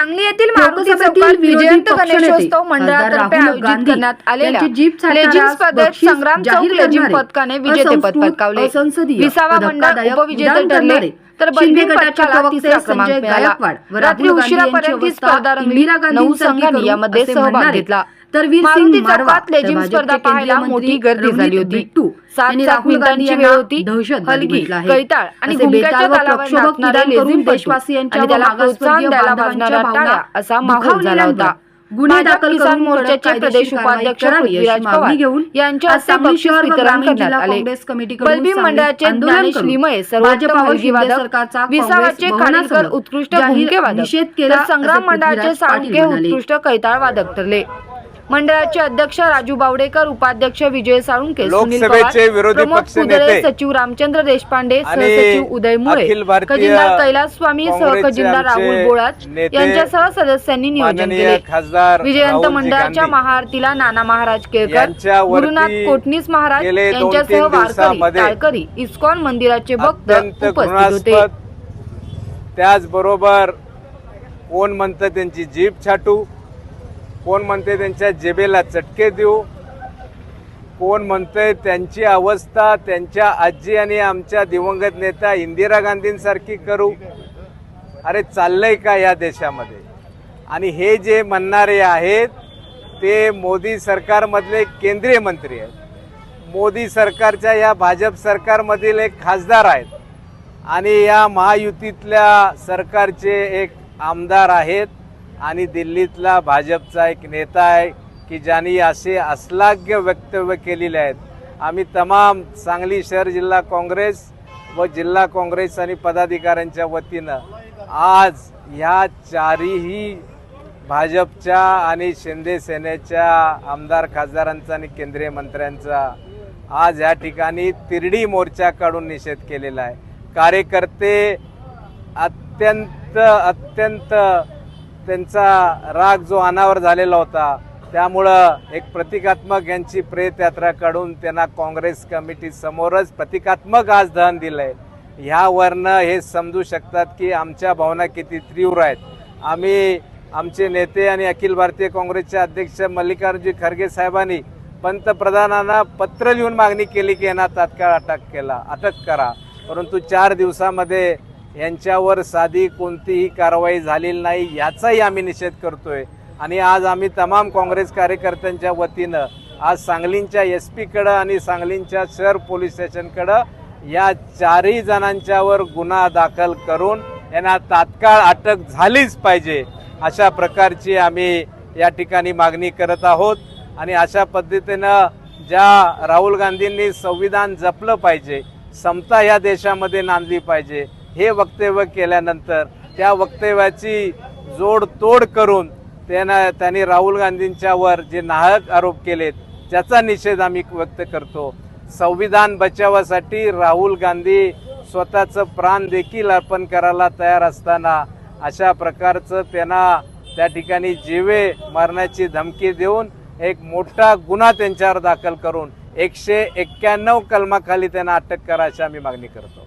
लोकसभेतील चौकात विरोधी विजयंत पक्षनेते गणेशोत्सव मंडळातर्फे आयोजित करण्यात आलेल्या लेझिम स्पर्धेत संग्राम चौक लेझिम पथकाने विजेतेपद पटकावले विसावा मंडळ उपविजेते ठरले. तर शिंदे बलबीर गटाचे पथकाला प्रवक्ते तिसरा क्रमांक संजय गायकवाड रात्री उशिरापर्यंत स्पर्धा रंगली नऊ संघांनी यामध्ये सहभाग घेतला. तर वीर सिंग मारवा, भाजपचे स्पर्धा पाहायला मोठी गर्दी झाली होती. सात सात मिनिटांची वेळ होती. हलकी आहे. कैताळ आणि निदान करून देशवासियांच्या त्याला प्रोत्साहन द्यायला असा माहोल झाला होता. गुन्हे दाखल किसान मोर्चाचे प्रदेश उपाध्यक्ष पृथ्वीराज पवार घेऊन यांच्या हस्ते बक्षीस वितरण करण्यात आले. मंडळाचे ज्ञानेश लिमये विसावाचे उत्कृष्ट निषेध केला संग्राम मंडळाचे साळुंके. उत्कृष्ट कैताळ वादक ठरले मंडळाचे अध्यक्ष राजू बावडेकर उपाध्यक्ष विजय साळुंके सुनील लोकसभेचे पवार विरोधी प्रमोद पक्षनेते कुदळे सचिव रामचंद्र देशपांडे आणि सहसचिव उदय मुळे भारतीय खजिनदार कैलास स्वामी सह काँग्रेसचे खजिनदार राहुल आमचे बोळात नेते यांच्यासह सदस्यांनी नियोजन माननीय केले. खासदार विजयंत राहुलजी मंडळाच्या गांधी महाआरतीला नाना महाराज केळकर यांच्यावरती गुरुनाथ कोटणीस महाराज गेले यांच्यासह वारकरी दिवसामध्ये इस्कॉन मंदिराचे भक्त अत्यंत उपस्थित होते. घृणास्पद त्याचबरोबर कोण म्हणतं त्यांची जीभ छाटू कोण म्हणते त्यांच्या जेबेला चटके देऊ? कोण म्हणतंय त्यांची अवस्था त्यांच्या आजी आणि आमच्या दिवंगत नेत्या इंदिरा गांधींसारखी करू? अरे चाललंय का या देशामध्ये? आणि हे जे म्हणणारे आहेत ते मोदी सरकारमधले केंद्रीय मंत्री आहेत. मोदी सरकारच्या या भाजप सरकारमधील एक खासदार आहेत. आणि या महायुतीतल्या सरकारचे एक आमदार आहेत. आणि दिल्लीतला भाजपचा एक नेता आहे की ज्यांनी असे असलाग्य वक्तव्य केलेले आहेत. आम्ही तमाम सांगली शहर जिल्हा काँग्रेस व जिल्हा काँग्रेस आणि पदाधिकाऱ्यांच्या वतीनं आज ह्या चारीही भाजपच्या आणि शिंदे सेनेच्या आमदार खासदारांचा आणि केंद्रीय मंत्र्यांचा आज या ठिकाणी तिरडी मोर्चा काढून निषेध केलेला आहे. कार्यकर्ते अत्यंत अत्यंत त्यांचा राग जो अनावर झालेला होता त्यामुळं एक प्रतिकात्मक यांची प्रेतयात्रा काढून त्यांना काँग्रेस कमिटी समोरच प्रतिकात्मक आज दहन दिलंय. ह्यावरनं हे समजू शकतात की आमच्या भावना किती तीव्र आहेत. आम्ही आमचे नेते आणि अखिल भारतीय काँग्रेसचे अध्यक्ष मल्लिकार्जुन खरगे साहेबांनी पंतप्रधानांना पत्र लिहून मागणी केली की यांना तात्काळ अटक केला. अटक करा. परंतु चार दिवसामध्ये यांच्यावर साधी कोणतीही कारवाई झालेली नाही याचाही आम्ही निषेध करतोय. आणि आज आम्ही तमाम काँग्रेस कार्यकर्त्यांच्या वतीनं आज सांगलींच्या एस पीकडं आणि सांगलींच्या शहर पोलीस स्टेशनकडं या चारही जणांच्यावर गुन्हा दाखल करून यांना तात्काळ अटक झालीच पाहिजे अशा प्रकारची आम्ही या ठिकाणी मागणी करत आहोत. आणि अशा पद्धतीनं ज्या राहुल गांधींनी संविधान जपलं पाहिजे समता या देशामध्ये नांदली पाहिजे हे वक्तव्य केल्यानंतर त्या वक्तव्याची जोडतोड करून त्यानं त्यांनी राहुल गांधींच्यावर जे नाहक आरोप केलेत त्याचा निषेध आम्ही व्यक्त करतो. संविधान बचावासाठी राहुल गांधी स्वतःचं प्राण देखील अर्पण करायला तयार असताना अशा प्रकारचं त्यांना त्या ठिकाणी जीवे मारण्याची धमकी देऊन एक मोठा गुन्हा त्यांच्यावर दाखल करून एकशे एक्क्याण्णव कलमाखाली त्यांना अटक करा अशी आम्ही मागणी करतो.